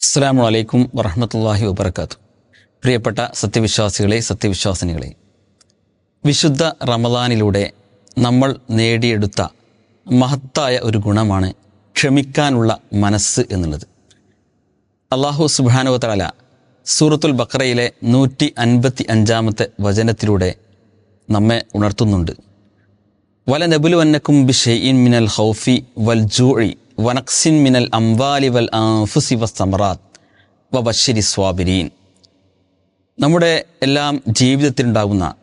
അസ്സാം വലൈക്കും വറഹമത്തല്ലാഹി വബർക്കാത്തു പ്രിയപ്പെട്ട സത്യവിശ്വാസികളെ സത്യവിശ്വാസിനികളെ വിശുദ്ധ റമദാനിലൂടെ നമ്മൾ നേടിയെടുത്ത മഹത്തായ ഒരു ഗുണമാണ് ക്ഷമിക്കാനുള്ള മനസ്സ് എന്നുള്ളത്. അള്ളാഹു സുബാനുവ തആല സൂറത്തുൽ ബക്രയിലെ നൂറ്റി അൻപത്തി അഞ്ചാമത്തെ വചനത്തിലൂടെ നമ്മെ ഉണർത്തുന്നുണ്ട്. വല നബുലുവന്നക്കും ബിഷെയിൻ മിനൽ ഹൗഫി വൽ ജൂഇ വനക്സിൻ മിനൽ അംവാലി വൽ ആൻഫുസി വസ്സമറാത്ത് വബശ്ശിരി സ്വാബിരീൻ. നമ്മുടെ എല്ലാം ജീവിതത്തിലുണ്ടാകുന്ന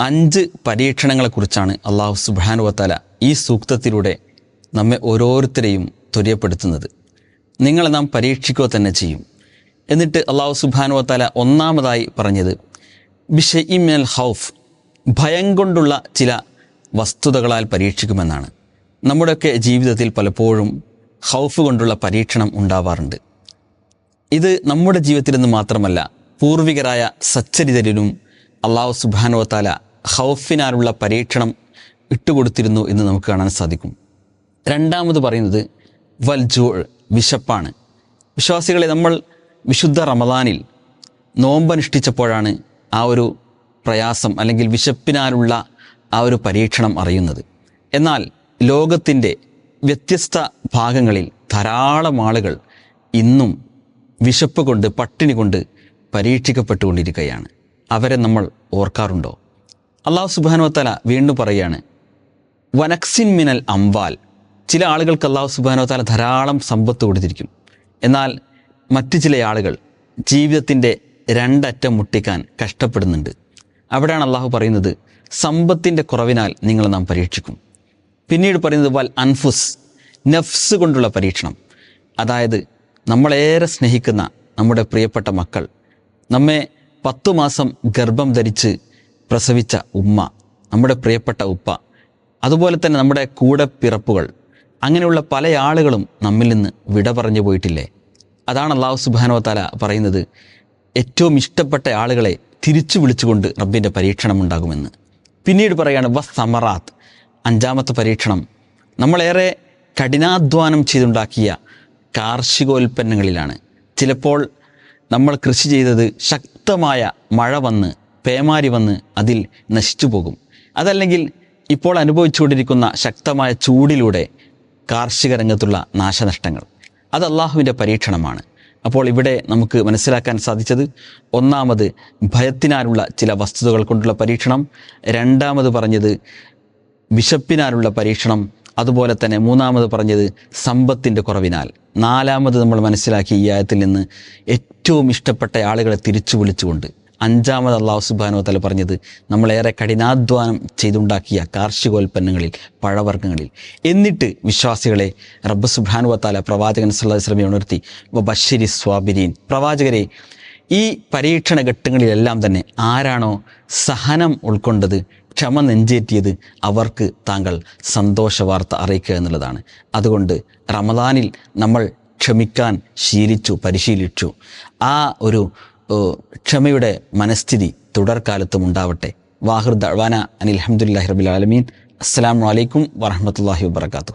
അഞ്ച് പരീക്ഷണങ്ങളെക്കുറിച്ചാണ് അള്ളാഹു സുബാനുവത്താല ഈ സൂക്തത്തിലൂടെ നമ്മെ ഓരോരുത്തരെയും ത്വര്യപ്പെടുത്തുന്നത്. നിങ്ങളെ നാം പരീക്ഷിക്കുക തന്നെ ചെയ്യും. എന്നിട്ട് അള്ളാഹു സുബാനുവത്താല ഒന്നാമതായി പറഞ്ഞത് ബിഷ ഇമൽ ഹൗഫ് ഭയം കൊണ്ടുള്ള ചില വസ്തുതകളാൽ പരീക്ഷിക്കുമെന്നാണ്. നമ്മുടെയൊക്കെ ജീവിതത്തിൽ പലപ്പോഴും ഹൗഫ് കൊണ്ടുള്ള പരീക്ഷണം ഉണ്ടാവാറുണ്ട്. ഇത് നമ്മുടെ ജീവിതത്തിൽ നിന്ന് മാത്രമല്ല പൂർവികരായ സച്ചരിതരിലും അള്ളാഹു സുബാനുവത്താല ഹൗഫിനാലുള്ള പരീക്ഷണം ഇട്ടുകൊടുത്തിരുന്നു എന്ന് നമുക്ക് കാണാൻ സാധിക്കും. രണ്ടാമത് പറയുന്നത് വൽജോൾ വിശപ്പാണ്. വിശ്വാസികളെ നമ്മൾ വിശുദ്ധ റമദാനിൽ നോമ്പനുഷ്ഠിച്ചപ്പോഴാണ് ആ ഒരു പ്രയാസം അല്ലെങ്കിൽ വിശപ്പിനാലുള്ള ആ ഒരു പരീക്ഷണം അറിയുന്നത്. എന്നാൽ ലോകത്തിന്റെ വ്യത്യസ്ത ഭാഗങ്ങളിൽ ധാരാളം ആളുകൾ ഇന്നും വിശപ്പ് കൊണ്ട് പട്ടിണി കൊണ്ട് പരീക്ഷിക്കപ്പെട്ടുകൊണ്ടിരിക്കുകയാണ്. അവരെ നമ്മൾ ഓർക്കാറുണ്ടോ? അള്ളാഹു സുബാനോത്തല വീണ്ടും പറയുകയാണ് വനക്സിൻ മിനൽ അംവാൽ. ചില ആളുകൾക്ക് അള്ളാഹു സുബാനുവത്തല ധാരാളം സമ്പത്ത് കൊടുത്തിരിക്കും. എന്നാൽ മറ്റു ചില ആളുകൾ ജീവിതത്തിന്റെ രണ്ടറ്റം മുട്ടിക്കാൻ കഷ്ടപ്പെടുന്നുണ്ട്. അവിടെയാണ് അള്ളാഹു പറയുന്നത് സമ്പത്തിന്റെ കുറവിനാൽ നിങ്ങളെ നാം പരീക്ഷിക്കും. പിന്നീട് പറയുന്നത് വൽ അൻഫുസ് നഫ്സ് കൊണ്ടുള്ള പരീക്ഷണം. അതായത് നമ്മളേറെ സ്നേഹിക്കുന്ന നമ്മുടെ പ്രിയപ്പെട്ട മക്കൾ നമ്മെ പത്തു മാസം ഗർഭം ധരിച്ച് പ്രസവിച്ച ഉമ്മ നമ്മുടെ പ്രിയപ്പെട്ട ഉപ്പ അതുപോലെ തന്നെ നമ്മുടെ കൂടെ പിറപ്പുകൾ അങ്ങനെയുള്ള പല ആളുകളും നമ്മിൽ നിന്ന് വിട പറഞ്ഞു പോയിട്ടില്ലേ? അതാണ് അള്ളാഹു സുബാനോത്താല പറയുന്നത് ഏറ്റവും ഇഷ്ടപ്പെട്ട ആളുകളെ തിരിച്ചു വിളിച്ചുകൊണ്ട് റബ്ബിന്റെ പരീക്ഷണം ഉണ്ടാകുമെന്ന്. പിന്നീട് പറയാണ് വസ് സമറാത്ത് അഞ്ചാമത്തെ പരീക്ഷണം. നമ്മളേറെ കഠിനാധ്വാനം ചെയ്തുണ്ടാക്കിയ കാർഷികോൽപ്പന്നങ്ങളിലാണ്. ചിലപ്പോൾ നമ്മൾ കൃഷി ചെയ്തത് ശക്തമായ മഴ വന്ന് പേമാരി വന്ന് അതിൽ നശിച്ചു പോകും. അതല്ലെങ്കിൽ ഇപ്പോൾ അനുഭവിച്ചുകൊണ്ടിരിക്കുന്ന ശക്തമായ ചൂടിലൂടെ കാർഷിക രംഗത്തുള്ള നാശനഷ്ടങ്ങൾ. അത് അള്ളാഹുവിന്റെ പരീക്ഷണമാണ്. അപ്പോൾ ഇവിടെ നമുക്ക് മനസ്സിലാക്കാൻ സാധിച്ചത് ഒന്നാമത് ഭയത്തിനാലുള്ള ചില വസ്തുതകൾ കൊണ്ടുള്ള പരീക്ഷണം. രണ്ടാമത് പറഞ്ഞത് വിശപ്പിനാലുള്ള പരീക്ഷണം. അതുപോലെ തന്നെ മൂന്നാമത് പറഞ്ഞത് സമ്പത്തിന്റെ കുറവിനാൽ. നാലാമത് നമ്മൾ മനസ്സിലാക്കി ഈ ആയത്തിൽ നിന്ന് ഏറ്റവും ഇഷ്ടപ്പെട്ട ആളുകളെ തിരിച്ചു വിളിച്ചുകൊണ്ട്. അഞ്ചാമത് അള്ളാഹു സുബാനോ തല പറഞ്ഞത് നമ്മളേറെ കഠിനാധ്വാനം ചെയ്തുണ്ടാക്കിയ കാർഷികോൽപ്പന്നങ്ങളിൽ പഴവർഗങ്ങളിൽ. എന്നിട്ട് വിശ്വാസികളെ റബ്ബ് സുബാനു താല പ്രവാചകൻ സല്ലാ വസ്ലമെ ഉണർത്തി ബഷരി സ്വാബിരീൻ. പ്രവാചകരെ ഈ പരീക്ഷണ ഘട്ടങ്ങളിലെല്ലാം തന്നെ ആരാണോ സഹനം ഉൾക്കൊണ്ടത് ക്ഷമ നെഞ്ചേറ്റിയത് അവർക്ക് താങ്കൾ സന്തോഷ വാർത്ത അറിയിക്കുക എന്നുള്ളതാണ്. അതുകൊണ്ട് റമദാനിൽ നമ്മൾ ക്ഷമിക്കാൻ ശീലിച്ചു പരിശീലിച്ചു. ആ ഒരു ക്ഷമയുടെ മനസ്ഥിതി തുടർക്കാലത്തും ഉണ്ടാവട്ടെ. വാഹിർ ദവാന അനിൽ അഹമ്മദില്ലാഹി റബിൽ ആലമീൻ. അസ്സാം വലൈക്കും വാഹമത്തല്ലാഹി വാബർക്കാത്തു